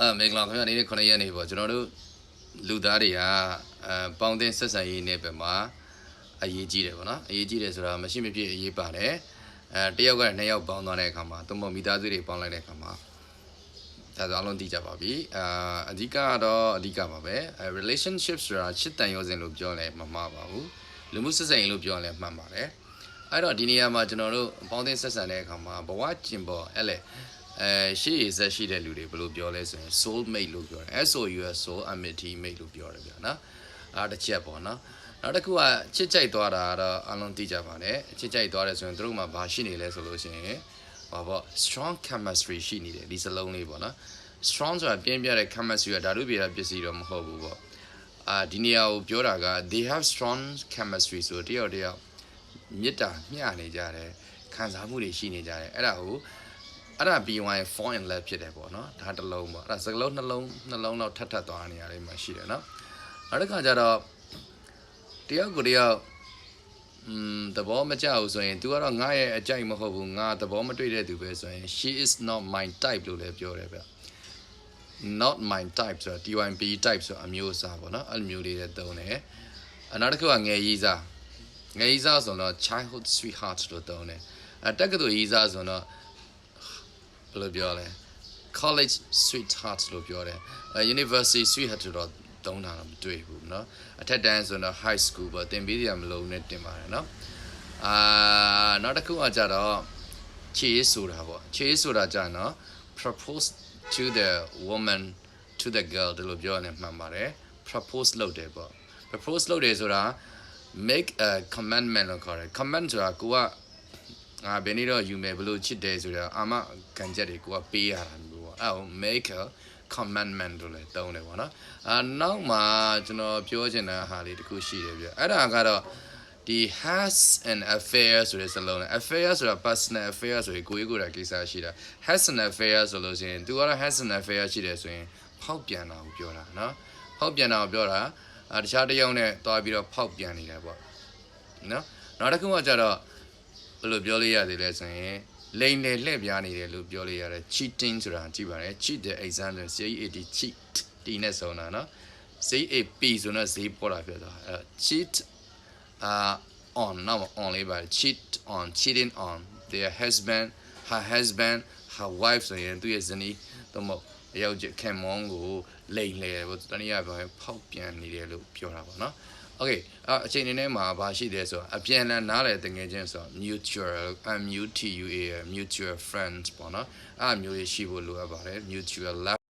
အာမင်္ဂလာခင်ဗျာနေ့9ရက်နေ့ပေါ့ကျွန်တော်တို့လူသားတွေကအဲပေါင်းတင်ဆက်ဆံရေးနဲ့ပဲမှာအရေးကြီးတယ်ပေါ့နော်အရေးကြီးတယ်ဆိုတာမရှိမဖြစ်အရေးပါတယ်အဲတယောက်ကနှစ်ယောက်ပေါင်းသွားတဲ့အခါမှာသုံးဖို့မိသားစုတွေပေါင်းလိုက်တဲ့အခါမှာဒါဆိုအလုံးသိကြပါပြီအာအဓိကကတော့အဓိကပါပဲအဲ relationship ဆိုတာချစ်တန်ရောစင်လို့ပြောလဲမမှားပါဘူးလူမှုဆက်ဆံရေးလို့ပြောလဲမှန်ပါတယ်အဲ့တော့ဒီနေရာမှာကျွန်တော်တို့ပေါင်းတင်ဆက်ဆံတဲ့အခါမှာဘဝကျင်ပေါ်အဲ့လေ အဲရှေ့ရဆက်ရှိတဲ့လူတွေဘယ်လိုပြောလဲဆိုရင် soul mate လို့ပြောတယ် SOUL soul amity mate လို့ပြောတယ်ဗျာနော်အဲ့ဒါတစ်ချက်ပေါ့နော်နောက်တစ်ခုကချစ်ကြိုက်သွားတာကတော့အလုံးသိကြပါတယ်ချစ်ကြိုက်သွားတယ်ဆိုရင်တို့မှာဘာရှိနေလဲဆိုလို့ရှိရင်ဟောပေါ့ strong chemistry ရှိနေတယ်ဒီစလုံးလေးပေါ့နော် strong ဆိုတာပြင်းပြတဲ့ chemistry ကဓာတုပြေတာပစ္စည်းတော့မဟုတ်ဘူးပေါ့အာဒီနေရာကိုပြောတာက they have strong chemistry ဆိုတယောက်တယောက်မေတ္တာမျှနေကြတယ်ခံစားမှုတွေရှိနေကြတယ်အဲ့ဒါကို အဲ့ဒါပြီးရင် fall in love ဖြစ်တယ်ပေါ့နော်ဒါတစ်လုံးပေါ့အဲ့ဒါစကလုံးနှလုံးနှလုံးတော့ထပ်ထပ်သွားနေရတယ်မှာရှိတယ်နော်နောက်တစ်ခါကျတော့တယောက်ကိုတယောက်อืมသဘောမကျဘူးဆိုရင် तू ကတော့ငါရဲ့အကြိုက်မဟုတ်ဘူးငါသဘောမတွေ့တဲ့သူပဲဆိုရင် she is not my type လို့လည်းပြောတယ်ဗျ not my type ဆိုတော့ TYP type ဆိုအမျိုးအစားပေါ့နော်အဲ့လိုမျိုးလေးတွေတုံးတယ်အနောက်တစ်ခုကငယ်ရီးစားငယ်ရီးစားဆိုတော့ childhood sweetheart လို့တုံးတယ်အတက္ကသိုလ်ရီးစားဆိုတော့ ဘယ်လိုပြောလဲ college sweetheart လို့ပြောတယ်အဲ university sweetheart တော့တုံးတာတော့မတွေ့ဘူးเนาะအထက်တန်းဆိုတော့ high school ပေါ့တင်ပေးစရာမလိုနဲ့တင်ပါတယ်เนาะအာနောက်တစ်ခုကကြတော့ချေးဆိုတာပေါ့ချေးဆိုတာကြတော့ propose to the woman to the girl ဒီလိုပြောရရင်မှန်ပါတယ် propose လုပ်တယ်ပေါ့ propose လုပ်တယ်ဆိုတာ make a commandment လို့ခေါ်တယ် command ဆိုတာကိုက ငါဘယ်နည်းတော့ယူမယ်ဘလို့ချစ်တယ်ဆိုတာအာမခံချက်တွေကိုကပေးရတာမျိုးပေါ့အဲ့ဟို make a commandment လို့လည်းသုံးတယ်ပေါ့နော်အာနောက်မှာကျွန်တော်ပြောချင်တဲ့ဟာလေးတစ်ခုရှိတယ်ပြအဲ့ဒါကတော့ဒီ has an affair ဆိုတဲ့စလုံးနဲ့ affair ဆိုတာ personal affair ဆိုရင်ကိုယ်ကိုယ်တာကိစ္စရှိတာ has an affair ဆိုလို့ရှိရင် तू ကတော့ has an affair ရှိတယ်ဆိုရင်ဖောက်ပြန်တာကိုပြောတာเนาะဖောက်ပြန်တာကိုပြောတာအာတခြားတစ်ယောက်နဲ့တွားပြီးတော့ဖောက်ပြန်နေတယ်ပေါ့เนาะနောက်တစ်ခုကကြတော့ ဘယ်လိုပြောလို့ရသေးလဲဆိုရင်လိန်တယ်လှည့်ပြနေတယ်လို့ပြောလို့ရတယ် cheating ဆိုတာကြည့်ပါရယ် cheat the exam ဆို CAT cheat တီနဲ့ဆုံးတာနော် CAP ဆိုတော့ဈေးပေါ်တာဖြစ်သွားအဲ cheat အာ on နော် on လေးပါ cheat on cheating on their husband her husband her wife ဆိုရင်သူ့ရဲ့ဇနီးတော့မဟုတ်ယောက်ျားခင်မောင်းကိုလိန်လေပေါ့တနည်းအားဖြင့်ဖောက်ပြန်နေတယ်လို့ပြောတာပေါ့နော် Okay အအချိန်အနေနဲ့မှာဘာရှိတယ်ဆိုတော့အပြန်အလှန်နားလည်တငယ်ချင်းဆိုတော့ mutual MUTUA mutual friends ပေါ့နော်အဲ့အမျိုးကြီးရှိဖို့လိုအပ်ပါတယ် mutual love